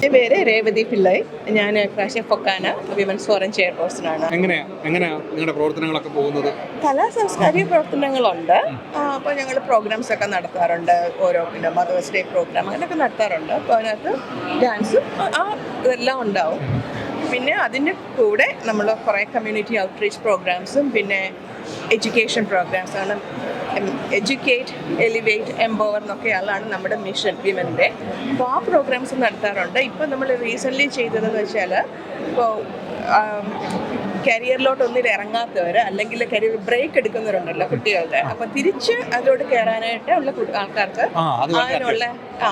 എന്റെ പേര് രേവതി പിള്ളൈ. ഞാൻ ക്രാഷ്യ ഫൊക്കാന വിമൻസ് ഫോറം ചെയർപേഴ്സണാണ് എങ്ങനെയാ? എങ്ങനെയാ നിങ്ങളുടെ പ്രവർത്തനങ്ങളൊക്കെ പോകുന്നത്? കലാ സാംസ്കാരിക പ്രവർത്തനങ്ങളുണ്ട്. അപ്പോൾ ഞങ്ങൾ പ്രോഗ്രാംസ് ഒക്കെ നടത്താറുണ്ട്. ഓരോ പിന്നെ മദേഴ്സ് ഡേ പ്രോഗ്രാം അങ്ങനെയൊക്കെ നടത്താറുണ്ട്. അപ്പോൾ അതിനകത്ത് ഡാൻസും ആ ഇതെല്ലാം ഉണ്ടാവും. പിന്നെ അതിന്റെ കൂടെ നമ്മൾ കുറേ കമ്മ്യൂണിറ്റി ഔട്ട്റീച്ച് പ്രോഗ്രാംസും പിന്നെ എഡ്യൂക്കേഷൻ പ്രോഗ്രാംസ് ആണ്. എഡ്യൂക്കേറ്റ് എലിവേറ്റ് എംപവർ എന്നൊക്കെയാണ് നമ്മുടെ മിഷൻ വിമന്റെ അപ്പോൾ ആ പ്രോഗ്രാംസ് നടത്താറുണ്ട്. ഇപ്പോൾ നമ്മൾ റീസെന്റ്ലി ചെയ്തതെന്ന് വെച്ചാൽ ഇപ്പോൾ കരിയറിലോട്ടൊന്നിൽ ഇറങ്ങാത്തവർ അല്ലെങ്കിൽ കരിയർ ബ്രേക്ക് എടുക്കുന്നവരുണ്ടല്ലോ കുട്ടികളുടെ. അപ്പൊ തിരിച്ച് അതിലോട്ട് കയറാനായിട്ട് ഉള്ള ആൾക്കാർക്ക് അതിനുള്ള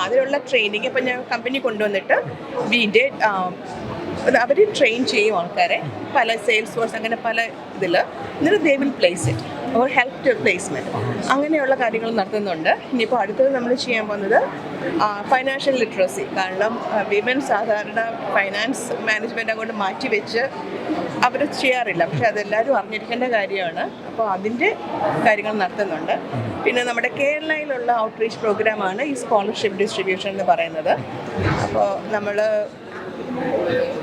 അതിനുള്ള ട്രെയിനിങ് ഇപ്പം ഞാൻ കമ്പനി കൊണ്ടുവന്നിട്ട് വി ഡേറ്റ് അവർ ട്രെയിൻ ചെയ്യും ആൾക്കാരെ. പല സെയിൽസ് ഫോഴ്സ് അങ്ങനെ പല ഇതിൽ എന്നിട്ട് they will place it or help to placement അങ്ങനെയുള്ള കാര്യങ്ങൾ നടത്തുന്നുണ്ട്. ഇനിയിപ്പോൾ അടുത്തത് നമ്മൾ ചെയ്യാൻ പോകുന്നത് ഫൈനാൻഷ്യൽ ലിറ്ററസി കാരണം വിമൻ സാധാരണ ഫൈനാൻസ് മാനേജ്മെന്റ് അങ്ങോട്ട് മാറ്റി വെച്ച് അവർ ചെയ്യാറില്ല. പക്ഷെ അതെല്ലാവരും അറിഞ്ഞിരിക്കേണ്ട കാര്യമാണ്. അപ്പോൾ അതിന്റെ കാര്യങ്ങൾ നടത്തുന്നുണ്ട്. പിന്നെ നമ്മുടെ കേരളയിലുള്ള ഔട്ട്റീച്ച് പ്രോഗ്രാമാണ് ഈ സ്കോളർഷിപ്പ് ഡിസ്ട്രിബ്യൂഷൻ എന്ന് പറയുന്നത്. അപ്പോൾ നമ്മൾ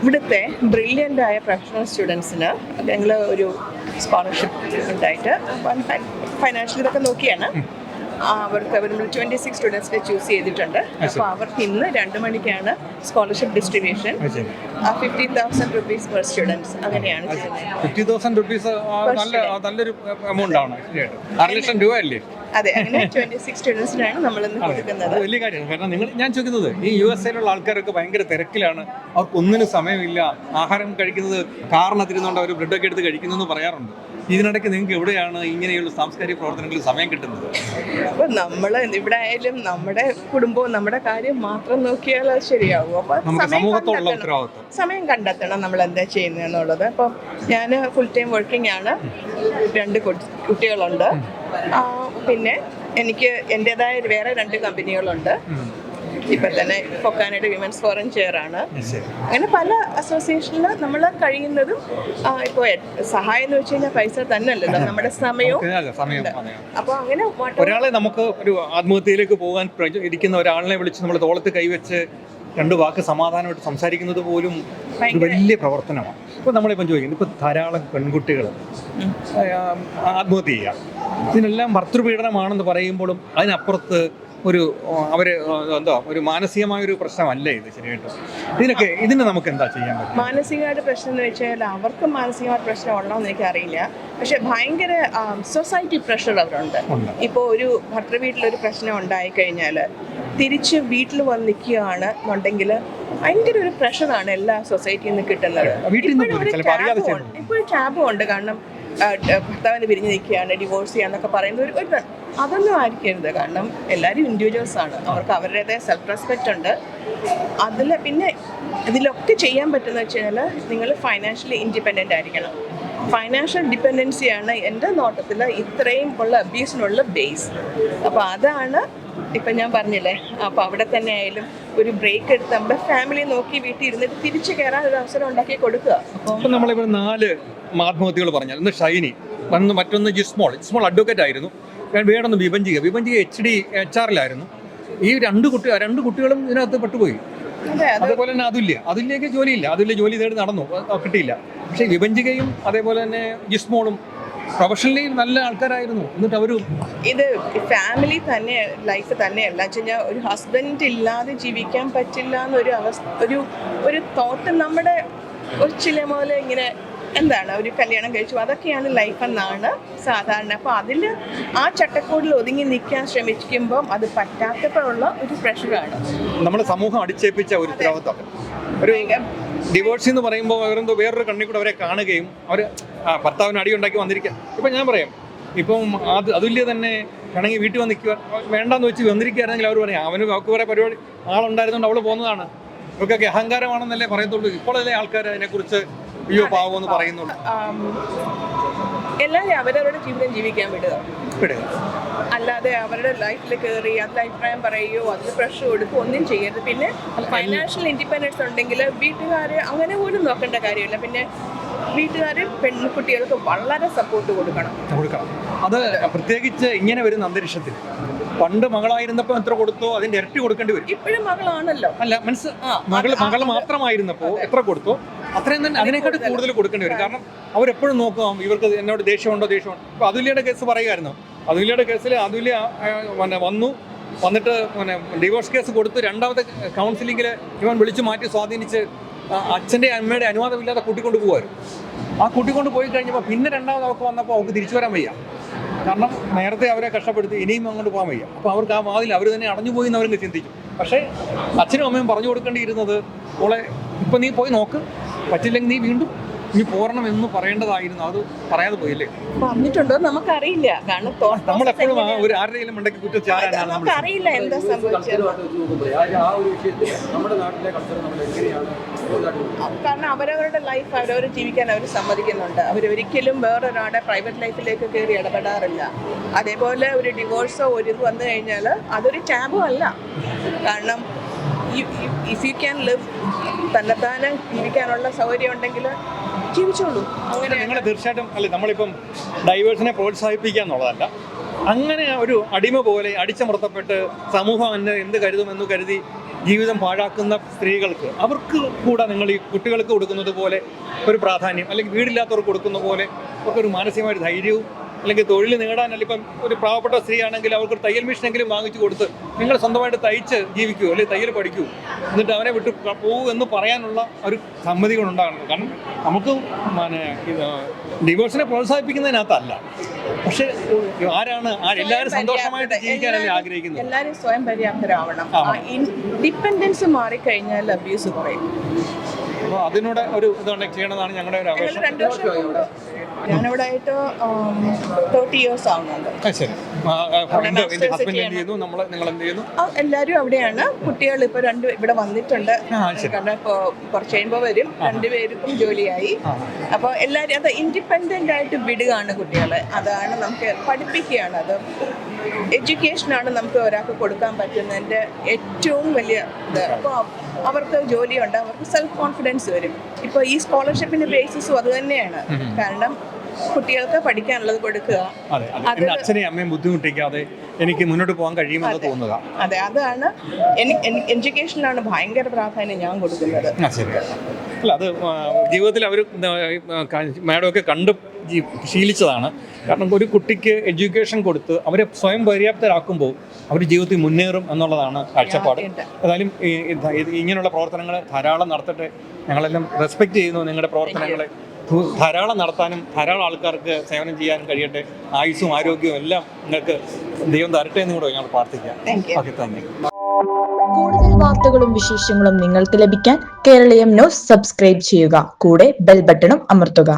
ഇവിടുത്തെ ബ്രില്യന്റ് ആയ പ്രൊഫഷണൽ സ്റ്റുഡൻസിന് ഞങ്ങൾ ഒരു സ്കോളർഷിപ്പ് ഉണ്ടായിട്ട് ഫൈനാൻഷ്യൽ ഇതൊക്കെ നോക്കിയാണ്. അവർക്ക് അവർ നമ്മൾ ട്വന്റി സിക്സ് സ്റ്റുഡൻസിനെ ചൂസ് ചെയ്തിട്ടുണ്ട്. അപ്പോൾ അവർക്ക് ഇന്ന് രണ്ട് മണിക്കാണ് scholarship distribution fifteen thousand rupees per students അങ്ങനെയാണ് ഫിഫ്റ്റി തൗസൻഡ് റുപ്പീസ് നല്ല നല്ലൊരു എമൗണ്ട് ആണ് ശരിയായിട്ടും അര ലക്ഷം രൂപ അല്ലേ അതെ അങ്ങനെ ട്വന്റി സിക്സ് സ്റ്റുഡൻസിനാണ് നമ്മളിന്ന് കൊടുക്കുന്നത്. അത് വലിയ കാര്യമാണ്. കാരണം നിങ്ങൾ ഞാൻ ചോദിക്കുന്നത് ഈ യു എസ് എയിലുള്ള ആൾക്കാരൊക്കെ ഭയങ്കര തിരക്കിലാണ്. അവർക്ക് ഒന്നിനും സമയമില്ല. ആഹാരം കഴിക്കുന്നത് കാറിനകത്തിരുന്നുകൊണ്ട് അവർ ബ്രെഡൊക്കെ എടുത്ത് കഴിക്കുന്നു പറയാറുണ്ട്. ഇതിനിടയ്ക്ക് നിങ്ങൾക്ക് എവിടെയാണ് ഇങ്ങനെയുള്ള സാംസ്കാരിക പ്രവർത്തനങ്ങളിൽ സമയം കിട്ടുന്നത്? അപ്പൊ നമ്മൾ ഇവിടെ ആയാലും നമ്മുടെ കുടുംബവും നമ്മുടെ കാര്യം മാത്രം നോക്കിയാൽ അത് ശരിയാവും. അപ്പൊ നമുക്ക് സമയം സമൂഹത്തോടുള്ള കണ്ടെത്തണം. ഉത്തരവാദിത്വം. സമയം കണ്ടെത്തണം നമ്മൾ എന്താ ചെയ്യുന്നതെന്നുള്ളത് അപ്പം ഞാൻ ഫുൾ ടൈം വർക്കിംഗ് ആണ്. രണ്ട് കുട്ടി- കുട്ടികളുണ്ട്. ആ, പിന്നെ എനിക്ക് എന്റെതായ വേറെ രണ്ട് കമ്പനികളുണ്ട് ഇപ്പം തന്നെ ഫൊക്കാനയുടെ വിമൻസ് ഫോറം ചെയർ ആണ്. അങ്ങനെ പല അസോസിയേഷനിൽ നമ്മൾ കഴിയുന്നതും ഇപ്പോൾ സഹായം എന്ന് വെച്ച് കഴിഞ്ഞാൽ പൈസ തന്നെ അല്ലല്ലോ നമ്മുടെ സമയവും അപ്പോൾ അങ്ങനെ ഒരാളെ നമുക്ക് ഒരു ആത്മഹത്യയിലേക്ക് പോകാൻ ഇരിക്കുന്ന ഒരാളിനെ വിളിച്ച് നമ്മൾ തോളത്ത് കൈവച്ച് രണ്ട് വാക്ക് സമാധാനമായിട്ട് സംസാരിക്കുന്നത് പോലും ഒരു വലിയ പ്രവർത്തനമാണ്. ഇപ്പോൾ നമ്മളിപ്പം ചോദിക്കുന്നത് ഇപ്പോൾ ധാരാളം പെൺകുട്ടികൾ ആത്മഹത്യ ചെയ്യുക. ഇതിനെല്ലാം ഭർത്തൃപീഡനമാണെന്ന് പറയുമ്പോഴും അതിനപ്പുറത്ത് ഒരു അവർ എന്തോ ഒരു മാനസികമായ ഒരു പ്രശ്നമല്ല ഇത് ശരിയായിട്ടും ഇതിനൊക്കെ ഇതിന് നമുക്ക് എന്താ ചെയ്യാൻ പറ്റും മാനസികമായിട്ട് പ്രശ്നം എന്ന് വെച്ചാൽ അവർക്ക് മാനസികമായ പ്രശ്നം ഉണ്ടോ എന്ന് എനിക്കറിയില്ല. പക്ഷെ ഭയങ്കര സൊസൈറ്റി പ്രഷർ അവരുണ്ട്. ഇപ്പോൾ ഒരു ഭർത്തൃ വീട്ടിലൊരു പ്രശ്നം ഉണ്ടായി കഴിഞ്ഞാൽ തിരിച്ച് വീട്ടിൽ വന്ന് നിൽക്കുകയാണ് എന്നുണ്ടെങ്കിൽ ഭയങ്കര ഒരു പ്രഷറാണ് എല്ലാ സൊസൈറ്റിയിൽ നിന്ന് കിട്ടുന്നത്. ഇപ്പോഴും ടാബും ഉണ്ട്. കാരണം ഭർത്താവിന് പിരിഞ്ഞു നിൽക്കുകയാണ് ഡിവോഴ്സ് ചെയ്യാന്നൊക്കെ പറയുന്നത് ഒരു ഒരു അതൊന്നും ആയിരിക്കരുത്. കാരണം എല്ലാവരും ഇൻഡിവിജ്വൽസ് ആണ്. അവർക്ക് അവരുടേതായ സെൽഫ് റെസ്പെക്റ്റ് ഉണ്ട്. അതിൽ പിന്നെ ഇതിലൊക്കെ ചെയ്യാൻ പറ്റുന്ന വെച്ച് കഴിഞ്ഞാൽ നിങ്ങൾ ഫൈനാൻഷ്യലി ഇൻഡിപെൻഡന്റ് ആയിരിക്കണം. ഫൈനാൻഷ്യൽ ഡിപ്പെൻഡൻസിയാണ് എന്റെ നോട്ടത്തിൽ ഇത്രയും ഉള്ള അബ്യൂസിനുള്ള ബേസ് അപ്പോൾ അതാണ് ഇപ്പം ഞാൻ പറഞ്ഞില്ലേ അപ്പോൾ അവിടെ തന്നെ ആയാലും ഒരു ബ്രേക്ക് എടുത്ത് നമ്മുടെ ഫാമിലി നോക്കി വീട്ടിൽ ഇരുന്നിട്ട് തിരിച്ചു കയറാൻ ഒരു അവസരം ഉണ്ടാക്കി കൊടുക്കുക. അപ്പോൾ നമ്മളിപ്പോൾ നാല് ആത്മഹത്യകൾ പറഞ്ഞാൽ. ഒന്ന് ഷൈനി വന്ന് മറ്റൊന്ന് ജിസ്മോൾ. ജിസ്മോൾ അഡ്വക്കേറ്റ് ആയിരുന്നു. വേണമെന്ന് വിഭജിക്കുക. വിഭജിക എച്ച് ഡി എച്ച് ആറിലായിരുന്നു ഈ രണ്ട് കുട്ടി രണ്ട് കുട്ടികളും ഇതിനകത്ത് പെട്ടുപോയി. അതെ അതേപോലെ തന്നെ അതുല്യ. അതുല്യക്ക് ജോലിയില്ല. അതുല്യ ജോലി തേടി നടന്നു. കിട്ടിയില്ല. പക്ഷേ വിഭജികയും അതേപോലെ തന്നെ ജിസ്മോളും പ്രൊഫഷണലി നല്ല ആൾക്കാരായിരുന്നു. എന്നിട്ട് അവരും ഇത് ഫാമിലി തന്നെ ലൈഫ് തന്നെയല്ല. വെച്ച് കഴിഞ്ഞാൽ ഒരു ഹസ്ബൻഡ് ഇല്ലാതെ ജീവിക്കാൻ പറ്റില്ല എന്നൊരു അവസ്ഥ ഒരു ഒരു തോട്ട് നമ്മുടെ ഒരു ചില മുതൽ ഇങ്ങനെ എന്താണ് ഒരു കല്യാണം കഴിച്ചു? അതൊക്കെയാണ് ലൈഫ് എന്നാണ് സാധാരണ. അപ്പോൾ അതിൽ ആ ചട്ടക്കൂടിൽ ഒതുങ്ങി നിൽക്കാൻ ശ്രമിക്കുമ്പം അത് പറ്റാത്തപ്പോഴുള്ള ഒരു പ്രഷറാണ് നമ്മുടെ സമൂഹം അടിച്ചേൽപ്പിച്ച ഒരു ഉത്തരവാദിത്വം ഒരു ഡിവോഴ്സ് എന്ന് പറയുമ്പോൾ അവരെന്തോ വേറൊരു കണ്ണിൽ കൂടെ അവരെ കാണുകയും അവർ ഭർത്താവിന് അടി ഉണ്ടാക്കി വന്നിരിക്കുക. ഇപ്പം ഞാൻ പറയാം ഇപ്പം അത് അതുല്യ തന്നെ വേണമെങ്കിൽ വീട്ടിൽ വന്ന് നിൽക്കുക. വേണ്ടാന്ന് വെച്ച് വന്നിരിക്കുകയാണെങ്കിൽ അവർ പറയും അവന് അവർക്ക് കുറേ പരിപാടി ആളുണ്ടായിരുന്നുകൊണ്ട് അവൾ പോകുന്നതാണ്. ഇവർക്കൊക്കെ അഹങ്കാരമാണെന്നല്ലേ പറയത്തുള്ളൂ. ഇപ്പോഴല്ലേ ആൾക്കാർ അതിനെക്കുറിച്ച് അയ്യോ പാവമെന്ന് പറയുന്നുള്ളൂ. എല്ലാം അവരവരുടെ ജീവിതം ജീവിക്കാൻ വിടുക. വിടുക. അല്ലാതെ അവരുടെ ലൈഫിൽ കയറി അതിൽ അഭിപ്രായം പറയുകയോ അതിൽ പ്രഷർ കൊടുക്കുകയോ ഒന്നും ചെയ്യരുത്. പിന്നെ ഫൈനാൻഷ്യൽ ഇൻഡിപെൻഡൻസ് ഉണ്ടെങ്കിൽ വീട്ടുകാരെ അങ്ങനെ പോലും നോക്കേണ്ട കാര്യമില്ല. പിന്നെ വീട്ടുകാർ പെൺകുട്ടികൾക്ക് വളരെ സപ്പോർട്ട് കൊടുക്കണം. കൊടുക്കണം. അത് പ്രത്യേകിച്ച് ഇങ്ങനെ വരുന്ന അന്തരീക്ഷത്തിൽ. പണ്ട് മകളായിരുന്നപ്പോ എത്ര കൊടുത്തോ അതിന്റെ ഇരട്ടി കൊടുക്കേണ്ടി വരും. ഇപ്പോഴും മകളാണല്ലോ. അല്ല മനസ്സ് ആ, മകൾ മാത്രമായിരുന്നപ്പോ എത്ര കൊടുത്തോ അത്രയും തന്നെ അതിനേക്കാട്ട് കൂടുതൽ കൊടുക്കേണ്ടി വരും. കാരണം അവരെപ്പോഴും നോക്കാം ഇവർക്ക് എന്നോട് ദേഷ്യമുണ്ടോ ദേഷ്യമുണ്ടോ? ഇപ്പൊ അതുല്യയുടെ കേസ് പറയുമായിരുന്നു. അതുല്യയുടെ കേസിൽ അതുല്യ പിന്നെ വന്നു. വന്നിട്ട് പിന്നെ ഡിവോഴ്സ് കേസ് കൊടുത്ത് രണ്ടാമത്തെ കൗൺസിലിങ്ങിൽ ഇവൻ വിളിച്ചു മാറ്റി സ്വാധീനിച്ച് അച്ഛന്റെ അമ്മയുടെ അനുവാദമില്ലാതെ കൂട്ടിക്കൊണ്ട് പോകുമായിരുന്നു ആ കൂട്ടിക്കൊണ്ട് പോയി കഴിഞ്ഞപ്പോൾ പിന്നെ രണ്ടാമത് അവർക്ക് വന്നപ്പോൾ അവർക്ക് തിരിച്ചു വരാൻ വയ്യ. കാരണം നേരത്തെ അവരെ കഷ്ടപ്പെടുത്തി ഇനിയും അങ്ങോട്ട് പോകാൻ വയ്യ. അപ്പോൾ അവർക്ക് ആ വാതിൽ അവർ തന്നെ അടഞ്ഞു പോയി എന്ന് അവർ ചിന്തിക്കും പക്ഷേ അച്ഛനും അമ്മയും പറഞ്ഞു കൊടുക്കേണ്ടിയിരുന്നത് ഓളെ ഇപ്പം നീ പോയി നോക്ക്. പറ്റില്ലെങ്കിൽ നീ വീണ്ടും നീ പോരണം എന്ന് പറയേണ്ടതായിരുന്നു. അത് പറയാതെ പോയില്ലേ? പറഞ്ഞിട്ടുണ്ടോ നമുക്കറിയില്ല. കാരണം നമ്മളെപ്പോഴും ആ ഒരു ആരുടെയും മണ്ടയ്ക്ക് കുറ്റം ചാരാനാണ് നമ്മൾ നമുക്കറിയില്ല എന്താ സംഭവിച്ചത്. കാരണം അവരവരുടെ ലൈഫ് അവരവർ ജീവിക്കാൻ അവർ സമ്മതിക്കുന്നുണ്ട്. അവരൊരിക്കലും വേറൊരാളുടെ പ്രൈവറ്റ് ലൈഫിലേക്ക് കയറി ഇടപെടാറില്ല. അതേപോലെ ഒരു ഡിവോഴ്സോ ഒരു ഇത് വന്നു കഴിഞ്ഞാൽ അതൊരു ടാബു അല്ല. കാരണം ഇഫ് യു ക്യാൻ ലിവ് തന്നെത്താനെ ജീവിക്കാനുള്ള സൗകര്യം ഉണ്ടെങ്കിൽ ജീവിച്ചോളൂ. അങ്ങനെ നിങ്ങൾ തീർച്ചയായിട്ടും അല്ലെ നമ്മളിപ്പം ഡൈവേഴ്സിനെ പ്രോത്സാഹിപ്പിക്കുക എന്നുള്ളതല്ല. അങ്ങനെ ഒരു അടിമ പോലെ അടിച്ചമർത്തപ്പെട്ട് സമൂഹം എന്നെ എന്ത് കരുതുമെന്ന് കരുതി ജീവിതം പാഴാക്കുന്ന സ്ത്രീകൾക്ക് അവർക്ക് കൂടെ നിങ്ങൾ ഈ കുട്ടികൾക്ക് കൊടുക്കുന്നത് പോലെ ഒരു പ്രാധാന്യം അല്ലെങ്കിൽ വീടില്ലാത്തവർക്ക് കൊടുക്കുന്ന പോലെ ഒക്കെ ഒരു മാനസികമായ ധൈര്യവും അല്ലെങ്കിൽ തൊഴിൽ നേടാൻ അല്ലെങ്കിൽ ഇപ്പം ഒരു പാവപ്പെട്ട സ്ത്രീ ആണെങ്കിൽ അവർക്ക് തയ്യൽ മെഷീനെങ്കിലും വാങ്ങിച്ചു കൊടുത്ത് നിങ്ങൾ സ്വന്തമായിട്ട് തയ്ച്ച് ജീവിക്കൂ അല്ലെങ്കിൽ തയ്യൽ പഠിക്കൂ എന്നിട്ട് അവനെ വിട്ട് പോകൂ എന്ന് പറയാനുള്ള ഒരു സമ്മതി ഉണ്ടാകുന്നത് കാരണം നമുക്ക് പിന്നെ ഡിവോഴ്സിനെ പ്രോത്സാഹിപ്പിക്കുന്നതിനകത്തല്ല. പക്ഷേ ആരാണ് എല്ലാവരും സന്തോഷമായിട്ട് ജീവിക്കാനല്ലേ ആഗ്രഹിക്കുന്നത്? എല്ലാവരും സ്വയം പര്യാപ്തരാവണം. ഡിപ്പെൻഡൻസ് മാറിക്കഴിഞ്ഞാൽ അബ്യൂസ് കുറയും. അപ്പോൾ അതിനൂടെ ഒരു ഇതുണ്ടെങ്കിൽ ചെയ്യണമെന്നാണ് ഞങ്ങളുടെ ഒരു ആവശ്യം അപേക്ഷ തേർട്ടി ഇയേഴ്സ് ആവുന്നുണ്ട്. എല്ലാവരും അവിടെയാണ്. കുട്ടികൾ ഇപ്പൊ രണ്ട് ഇവിടെ വന്നിട്ടുണ്ട്. കാരണം ഇപ്പൊ കുറച്ച് കഴിയുമ്പോ വരും. രണ്ടുപേർക്കും ജോലിയായി. അപ്പൊ എല്ലാരും എല്ലാവരും അത് ഇൻഡിപെൻഡന്റ് ആയിട്ട് വിടുകയാണ് കുട്ടികളെ. അതാണ് നമുക്ക് പഠിപ്പിക്കുകയാണ്. അത് എഡ്യൂക്കേഷനാണ് നമുക്ക് ഒരാൾക്ക് കൊടുക്കാൻ പറ്റുന്നതിന്റെ ഏറ്റവും വലിയ ഇത്. അപ്പോൾ അവർക്ക് ജോലിയുണ്ട് അവർക്ക് സെൽഫ് കോൺഫിഡൻസ് വരും. ഇപ്പോൾ ഈ സ്കോളർഷിപ്പിന്റെ ബേസിസും അത് തന്നെയാണ് കാരണം കുട്ടികൾക്ക് പഠിക്കാനുള്ളത് കൊടുക്കുക. അച്ഛനെയും അമ്മയും ബുദ്ധിമുട്ടിക്കാതെ എനിക്ക് മുന്നോട്ട് പോകാൻ കഴിയുമെന്ന് തോന്നുക. അതെ അതാണ് എഡ്യൂക്കേഷനിലാണ് ഭയങ്കര പ്രാധാന്യം ഞാൻ കൊടുക്കുന്നത്. അല്ല അത് ജീവിതത്തിൽ അവർ മാഡമൊക്കെ കണ്ട് ശീലിച്ചതാണ്. കാരണം ഒരു കുട്ടിക്ക് എഡ്യൂക്കേഷൻ കൊടുത്ത് അവരെ സ്വയം പര്യാപ്തരാക്കുമ്പോൾ അവർ ജീവിതത്തിൽ മുന്നേറും എന്നുള്ളതാണ് കാഴ്ചപ്പാട്. ഏതായാലും ഇങ്ങനെയുള്ള പ്രവർത്തനങ്ങൾ ധാരാളം നടത്തട്ടെ ഞങ്ങളെല്ലാം റെസ്പെക്റ്റ് ചെയ്യുന്നു നിങ്ങളുടെ പ്രവർത്തനങ്ങളെ. ധാരാളം നടത്താനും ധാരാളം ആൾക്കാർക്ക് സേവനം ചെയ്യാനും കഴിയട്ടെ. ആയുസ്സും ആരോഗ്യവും എല്ലാം നിങ്ങൾക്ക് ദൈവം തരട്ടെ എന്ന് കൂടെ ഞങ്ങൾ പ്രാർത്ഥിക്കാം. ഓക്കെ താങ്ക് യു കൂടുതൽ വാർത്തകളും വിശേഷങ്ങളും നിങ്ങൾക്ക് ലഭിക്കാൻ കേരളീയം ന്യൂസ് സബ്സ്ക്രൈബ് ചെയ്യുക. കൂടെ ബെൽ ബട്ടണും അമർത്തുക.